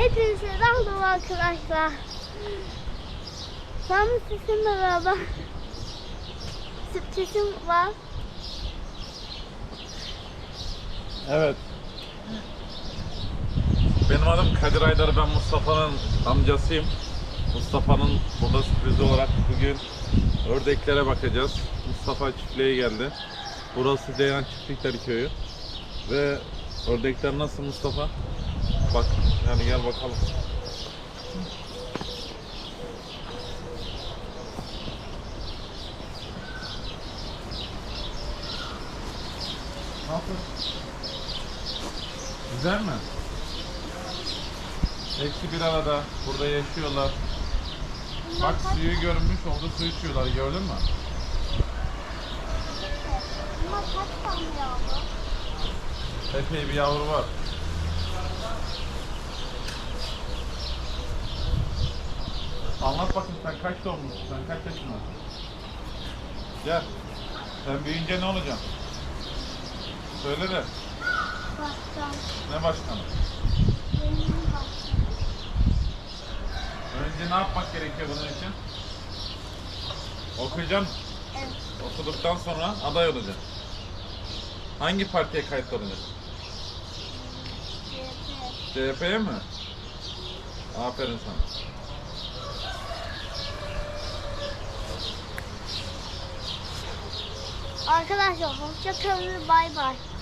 Hepinize selam arkadaşlar. Ben sizinle beraber sürprizim var. Evet. Benim adım Kadir Aydar, ben Mustafa'nın amcasıyım. Mustafa'nın burada sürprizi olarak bugün ördeklere bakacağız. Mustafa çiftliğe geldi. Burası Deyhan Çiftlikler Köyü. Ve ördekler nasıl Mustafa? Bak, yani gel bakalım. Nasıl? Güzel mi? Hepsi bir arada. Burada yaşıyorlar. Bak suyu görmüş oldu. Su içiyorlar. Gördün mü? Bunlar kaç tane yavru? Epey bir yavru var. Anlat bakayım sen kaç doğmuşsun? Sen kaç yaşındasın? Gel. Sen büyüyünce ne olacaksın? Söyle de. Baştan. Ne başkanı? Benim baştan. Önce ne yapmak gerekiyor bunun için? Okuyacaksın. Evet. Okuduktan sonra aday olacaksın. Hangi partiye kayıtlı olacaksın? CHP. CHP'ye mi? Aferin sana. 我看到小红，就唱句拜拜。